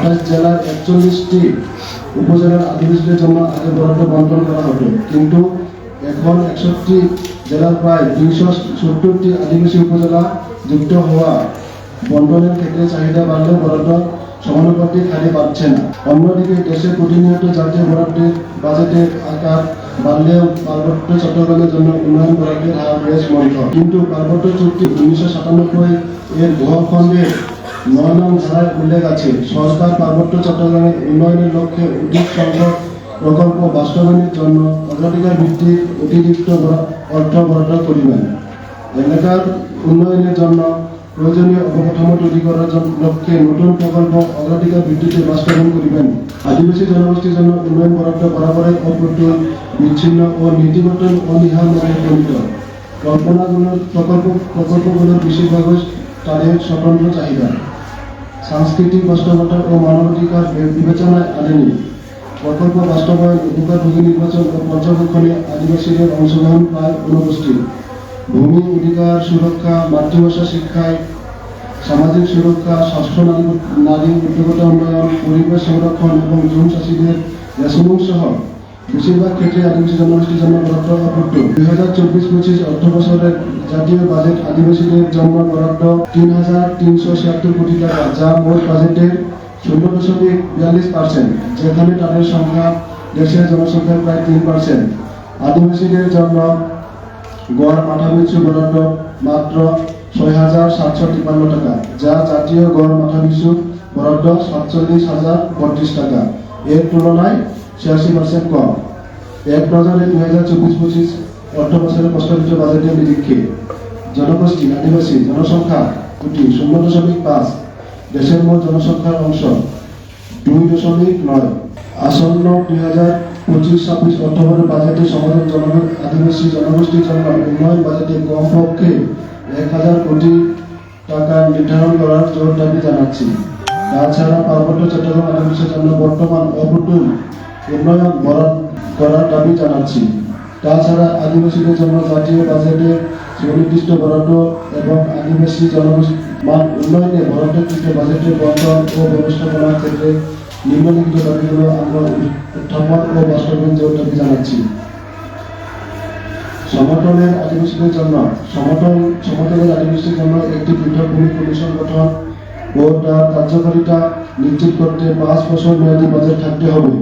আঠাশ জেলার একচল্লিশটি উপজেলার আদিবাসীদের জন্য আগে বরাদ্দ বন্টন করা হতো কিন্তু এখন একষট্টি জেলার প্রায় দুইশো সত্তরটি আদিবাসী উপজেলা যুক্ত হওয়া বন্টনের ক্ষেত্রে চাহিদা বাড়লেও বরাদ্দ সমানুপাতিক হারে বাড়ছে না। অন্যদিকে দেশে প্রতিনিয়ত জাতীয় বরাদ্দের বাজেটের আকার বাড়লেও পার্বত্য চট্টগ্রামের জন্য উন্নয়ন বরাদ্দের হার বেশ মন্থ কিন্তু পার্বত্য চুক্তি উনিশশো সাতানব্বই এর গৃহ খণ্ডের নয় ধারায় উল্লেখ আছে, সরকার পার্বত্য চট্টগ্রামের উন্নয়নের লক্ষ্যে অধিক সংখ্যক প্রকল্প বাস্তবায়নের জন্য অগ্রাধিকার ভিত্তিক অতিরিক্ত অর্থ বরাদ্দ করিবেন এলাকার উন্নয়নের জন্য প্রয়োজনীয় অবকাঠামো তৈরি করার লক্ষ্যে নতুন প্রকল্প অগ্রাধিকার ভিত্তিতে বাস্তবায়ন করিবেন। আদিবাসী জনগোষ্ঠীর জন্য উন্নয়ন বরাদ্দ বরাবরের অপ্রতুল, বিচ্ছিন্ন ও নীতিগত অনীহা মনে জড়িত কল্পনাগুলোর প্রকল্প প্রকল্পগুলোর বেশিরভাগই তাদের স্বতন্ত্র চাহিদা। সাংস্কৃতিক বাস্তবতা ও মানবাধিকার বিবেচনায় আনেনি। প্রকল্প বাস্তবায়ন উপকারভোগী নির্বাচন ও পর্যবেক্ষণে আদিবাসীদের অংশগ্রহণ প্রায় অনুপস্থিত। ভূমি অধিকার সুরক্ষা, মাতৃভাষা শিক্ষায়, সামাজিক সুরক্ষা, স্বাস্থ্য নারী উদ্যোগতা উন্নয়ন, পরিবেশ সংরক্ষণ এবং জুন চাষিদের রেশনিং সহ বেশিরভাগ ক্ষেত্রে আদিবাসী জনগোষ্ঠীর জন্য বরাদ্দ অপূর্ত দুই হাজার চব্বিশ পঁচিশ অর্থ বছরের জাতীয় বাজেট আদিবাসীদের জন্য বরাদ্দ তিন হাজার তিনশো ছিয়াত্তর কোটি টাকা, যা মোট বাজেটের শূন্য দশমিক বিয়াল্লিশ পার্সেন্ট যেখানে তাদের সংখ্যা দেশের জনসংখ্যার প্রায় তিন পার্সেন্ট আদিবাসীদের জন্য গড় মাথাপিছু বরাদ্দ মাত্র ছয় হাজার সাতশো তিপ্পান্ন টাকা, যা জাতীয় গড় মাথাপিছু বরাদ্দ সাতচল্লিশ হাজার বত্রিশ টাকা। এর তুলনায় ছিয়াশি পার্সেন্ট কম। এক নজরে দুই হাজার চব্বিশ পঁচিশ অর্থ বছরের প্রস্তাবিত বাজেটের নিরীক্ষে জনগোষ্ঠী, আদিবাসী জনসংখ্যা কোটি শূন্য দশমিক পাঁচ দেশের মোট জনসংখ্যার অংশ দুই দশমিক নয়। আসন্ন দুই হাজার পঁচিশ ছাব্বিশ অর্থবছর বাজেটে সমাজের জন আদিবাসী জনগোষ্ঠীর জন্য উন্নয়ন বাজেটে কমপক্ষে এক হাজার কোটি টাকা নির্ধারণ করার জোর দাবি জানাচ্ছি। তাছাড়া পার্বত্য চট্টগ্রাম আদিবাসীর জন্য বর্তমান অপ্রতুল উন্নয়ন, বরাদ করার দাবি জানাচ্ছি। তাছাড়া আদিবাসীদের জন্য জাতীয় বাজেটে সুনির্দিষ্ট বরাদ্দ এবং আদিবাসী জনগোষ্ঠী উন্নয়নে বরাদ্দকৃত বাজেটের বন্টন ও ব্যবস্থাপনার ক্ষেত্রে নিম্নলিখিত দাবিগুলো আমরা উত্থাপন ও বাস্তবায়ন জোর দাবি জানাচ্ছি। সমতলের আদিবাসীদের জন্য, সমতল, সমতলের আদিবাসীদের জন্য একটি পৃথক ভূমি কমিশন গঠন ও তার কার্যকারিতা নিশ্চিত করতে পাঁচ বছর মেয়াদী বাজেট থাকতে হবে।